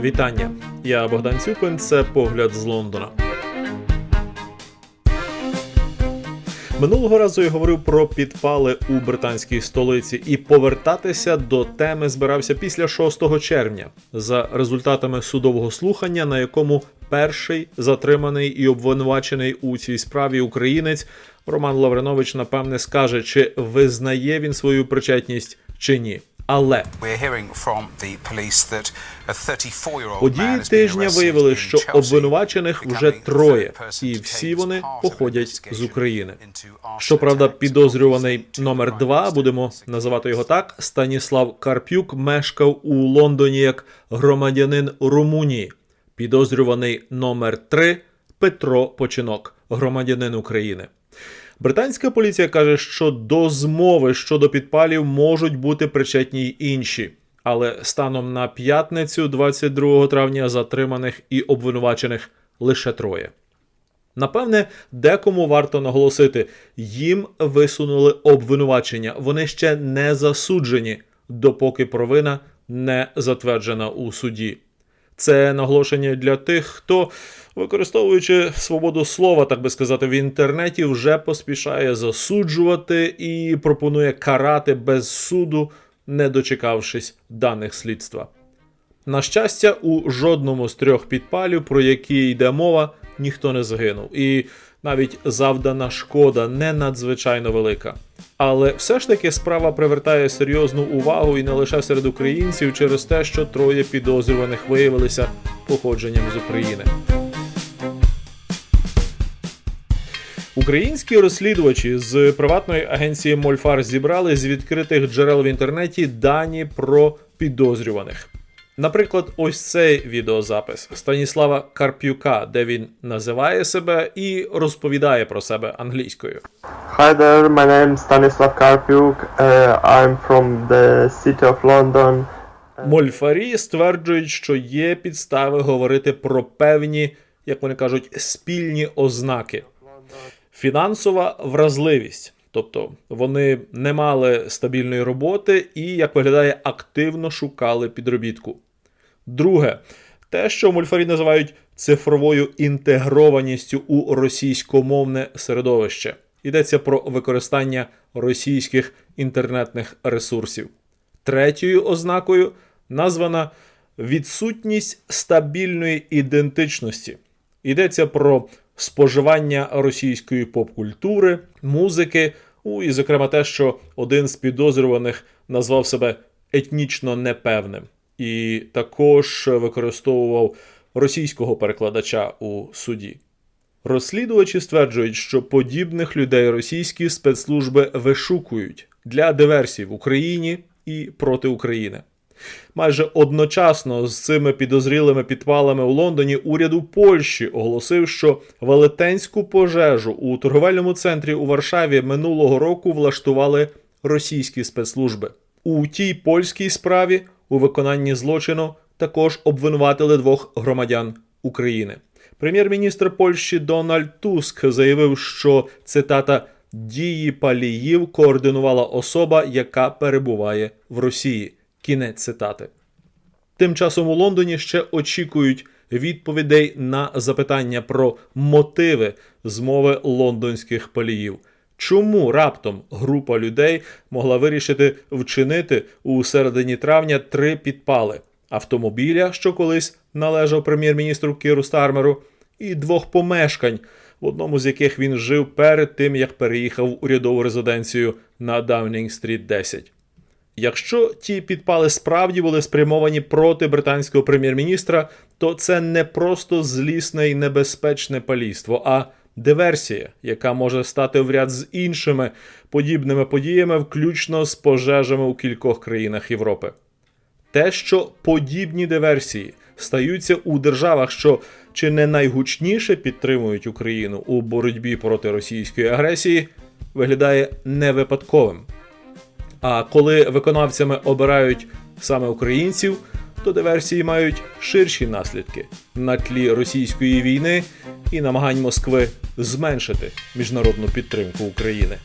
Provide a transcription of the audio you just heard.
Вітання! Я Богдан Цюпин. Це погляд з Лондона. Минулого разу я говорив про підпали у британській столиці, і повертатися до теми збирався після 6 червня за результатами судового слухання, на якому перший затриманий і обвинувачений у цій справі українець Роман Лавринович напевне скаже, чи визнає він свою причетність чи ні. Але We're hearing from the police that a 34-year-old Події тижня виявили, що обвинувачених вже троє, і всі вони походять з України. Щоправда, підозрюваний номер два, будемо називати його так. Станіслав Карпюк мешкав у Лондоні як громадянин Румунії. Підозрюваний номер три Петро Починок, громадянин України. Британська поліція каже, що до змови щодо підпалів можуть бути причетні й інші. Але станом на п'ятницю, 22 травня, затриманих і обвинувачених лише троє. Напевне, декому варто наголосити, їм висунули обвинувачення. Вони ще не засуджені, допоки провина не затверджена у суді. Це наголошення для тих, хто, використовуючи свободу слова, так би сказати, в інтернеті, вже поспішає засуджувати і пропонує карати без суду, не дочекавшись даних слідства. На щастя, у жодному з трьох підпалів, про які йде мова, ніхто не загинув, і навіть завдана шкода не надзвичайно велика. Але все ж таки справа привертає серйозну увагу і не лише серед українців через те, що троє підозрюваних виявилися походженням з України. Українські розслідувачі з приватної агенції Мольфар зібрали з відкритих джерел в інтернеті дані про підозрюваних. Наприклад, ось цей відеозапис Станіслава Карпюка, де він називає себе і розповідає про себе англійською. Hi there, my name is Stanislav Karpiuk. Uh, I'm from the city of London. Мольфарі стверджують, що є підстави говорити про певні, як вони кажуть, спільні ознаки. Фінансова вразливість. Тобто вони не мали стабільної роботи і, як виглядає, активно шукали підробітку. Друге, те, що мульфарі називають цифровою інтегрованістю у російськомовне середовище. Йдеться про використання російських інтернетних ресурсів. Третьою ознакою названа відсутність стабільної ідентичності. Йдеться про споживання російської поп-культури, музики, ну і, зокрема, те, що один з підозрюваних назвав себе етнічно непевним, і також використовував російського перекладача у суді. Розслідувачі стверджують, що подібних людей російські спецслужби вишукують для диверсій в Україні і проти України. Майже одночасно з цими підозрілими підпалами у Лондоні уряд у Польщі оголосив, що велетенську пожежу у торговельному центрі у Варшаві минулого року влаштували російські спецслужби. У тій польській справі у виконанні злочину також обвинуватили двох громадян України. Прем'єр-міністр Польщі Дональд Туск заявив, що цитата дії паліїв координувала особа, яка перебуває в Росії. Кінець цитати. Тим часом у Лондоні ще очікують відповідей на запитання про мотиви змови лондонських паліїв. Чому раптом група людей могла вирішити вчинити у середині травня три підпали автомобіля, що колись належав прем'єр-міністру Кіру Стармеру, і двох помешкань, в одному з яких він жив перед тим, як переїхав в урядову резиденцію на Даунінг-стріт 10. Якщо ті підпали справді були спрямовані проти британського прем'єр-міністра, то це не просто злісне і небезпечне палійство, а диверсія, яка може стати в ряд з іншими подібними подіями, включно з пожежами у кількох країнах Європи. Те, що подібні диверсії стаються у державах, що чи не найгучніше підтримують Україну у боротьбі проти російської агресії, виглядає невипадковим. А коли виконавцями обирають саме українців, то диверсії мають ширші наслідки на тлі російської війни і намагань Москви зменшити міжнародну підтримку України.